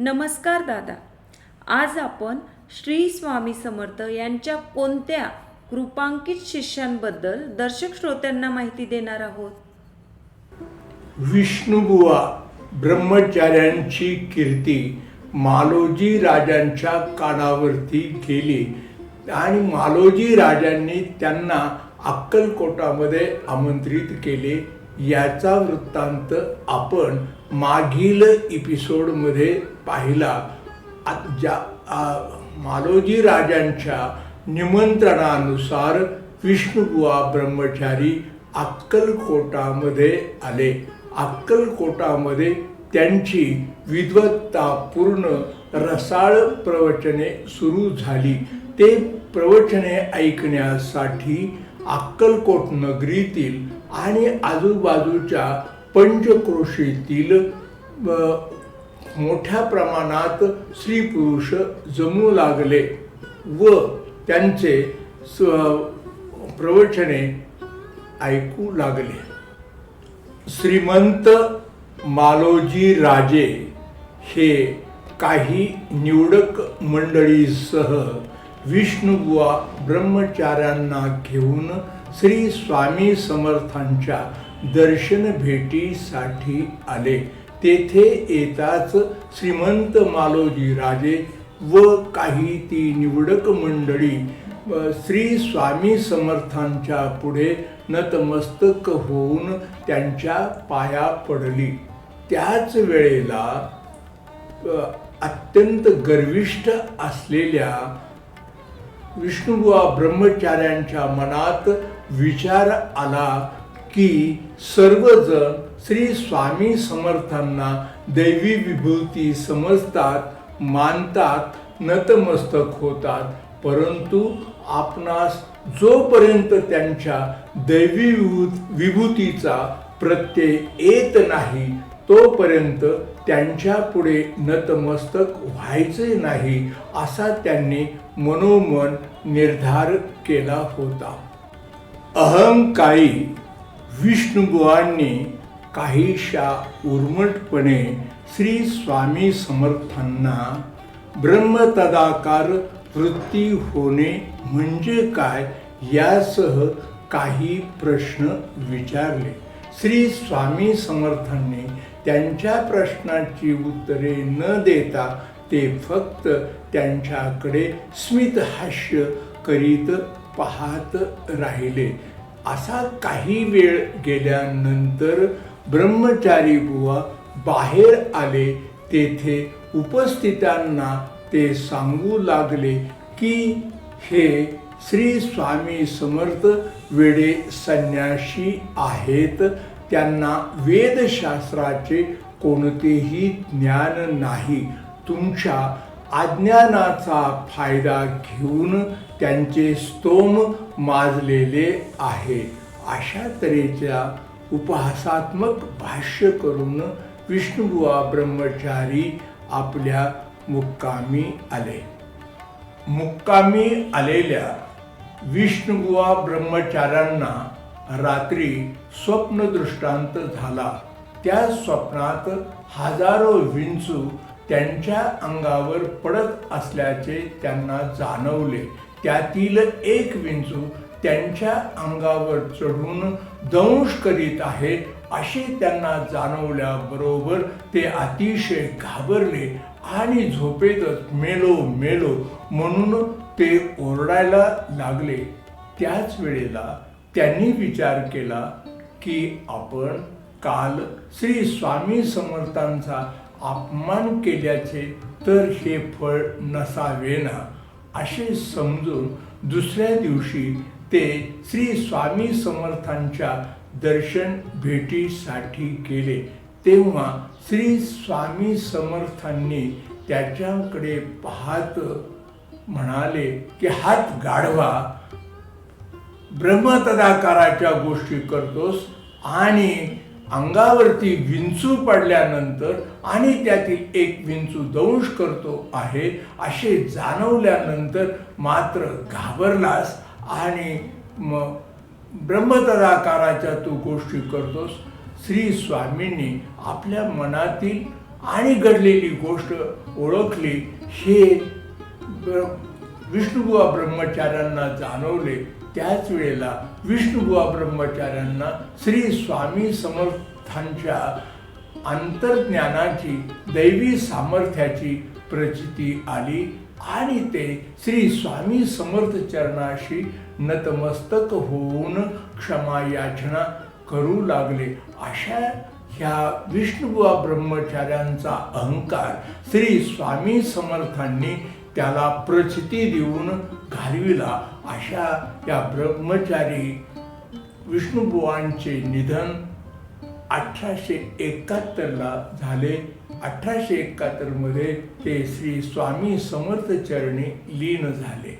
नमस्कार दादा. आज आपण श्री स्वामी समर्थ यांच्या कोणत्या कृपांकित शिष्यांबद्दल दर्शक श्रोत्यांना माहिती देणार आहोत? विष्णुबुवा ब्रह्मचार्यांची कीर्ती मालोजी राजांच्या कानावरती गेली आणि मालोजी राजांनी त्यांना अक्कलकोटामध्ये आमंत्रित केले. याचा वृत्तांत आपण मागील एपिसोडमध्ये पाहिला ज्या मालोजी राजांच्या निमंत्रणानुसार विष्णुबुवा ब्रह्मचारी अक्कलकोटामध्ये आले. अक्कलकोटामध्ये त्यांची विद्वत्तापूर्ण रसाळ प्रवचने सुरू झाली. ते प्रवचने ऐकण्यासाठी अक्कलकोट नगरीतील आणि आजूबाजूच्या पंचक्रोशीतील मोठ्या प्रमाणात स्त्री पुरुष जमू लागले व त्यांचे स- प्रवचने ऐकू लागले. श्रीमंत मालोजी राजे हे काही निवडक मंडळीसह विष्णुबुवा ब्रह्मचार्यांना घेऊन श्री स्वामी समर्थांच्या दर्शन भेटीसाठी आले. तेथे येताच श्रीमंत मालोजी राजे व काही ती निवडक मंडळी श्री स्वामी समर्थांच्या पुढे नतमस्तक होऊन त्यांच्या पाया पडली. त्याच वेळेला अत्यंत गर्विष्ठ असलेल्या विष्णुबुवा ब्रह्मचार्यांच्या मनात विचार आला की सर्वजण श्री स्वामी समर्थांना दैवी विभूती समजतात मानतात नतमस्तक होतात. परंतु आपणास जोपर्यंत त्यांच्या दैवी विभूतीचा प्रत्यय येत नाही तोपर्यंत त्यांच्या पुढे नतमस्तक व्हायचे नाही असा त्यांनी मनोमन निर्धार केला होता. अहंकाळी विष्णुबुवांनी काहीशा उर्मटपणे श्री स्वामी समर्थांना ब्रह्मतदाकार वृत्ती होणे म्हणजे काय यासह काही प्रश्न विचारले. श्री स्वामी समर्थांनी त्यांच्या प्रश्नाची उत्तरे न देता ते फक्त त्यांच्याकडे स्मितहास्य करीत पाहत राहिले. असा काही वेळ गेल्यानंतर ब्रह्मचारी बुवा बाहेर आले तेथे उपस्थितांना ते सांगू लागले की हे श्री स्वामी समर्थ वेडे संन्याशी आहेत. त्यांना वेदशास्त्राचे कोणतेही ज्ञान नाही. तुमच्या अज्ञानाचा फायदा घेऊन त्यांचे स्तोम माजलेले आहे. अशा तऱ्हेच्या उपहासात्मक भाष्य करून विष्णुबुवा ब्रह्मचारी आपल्या मुक्कामी आले. मुक्कामी आलेल्या विष्णुबुवा ब्रह्मचार्यांना रात्री स्वप्नदृष्टांत झाला. त्या स्वप्नात हजारो विंचू त्यांच्या अंगावर पडत असल्याचे त्यांना जाणवले. त्यातील एक विंचू त्यांच्या अंगावर चढून दंश करीत आहेत असे त्यांना जाणवल्याबरोबर ते अतिशय घाबरले आणि झोपेतच मेलो मेलो म्हणून ते ओरडायला लागले. त्याच वेळेला त्यांनी विचार केला की आपण काल श्री स्वामी समर्थांचा अपमान केल्याचे तर हे फळ नसावे ना असे समजून दुसऱ्या दिवशी ते श्री स्वामी समर्थांच्या दर्शन भेटीसाठी गेले. तेव्हा श्री स्वामी समर्थांनी त्याच्याकडे पाहत म्हणाले की हात गाढवा. ब्रह्मतदाकाराच्या गोष्टी करतोस आणि अंगावरती विंचू पडल्यानंतर आणि त्यातील एक विंचू दंश करतो आहे असे जाणवल्यानंतर मात्र घाबरलास आणि मग ब्रह्मतदाकाराच्या तू गोष्टी करतोस. श्री स्वामींनी आपल्या मनातील आणि घडलेली गोष्ट ओळखली. हे विष्णुबुवा ब्रह्मचार्यांना जाणवले. त्याच वेळेला विष्णुबुवा ब्रह्मचार्यांना श्री स्वामी समर्थांच्या अंतर्ज्ञानाची दैवी सामर्थ्याची प्रचिती आली. आणि ते श्री स्वामी समर्थ चरणाशी नतमस्तक होऊन क्षमा याचना करू लागले. अशा ह्या विष्णुबुवा ब्रह्मचार्यांचा अहंकार श्री स्वामी समर्थांनी त्याला प्रचिती देऊन घालविला. अशा या ब्रह्मचारी विष्णुबुवांचे निधन अठराशे एकाहत्तरला झाले. अठराशे एकाहत्तरमध्ये ते श्री स्वामी समर्थ चरणी लीन झाले.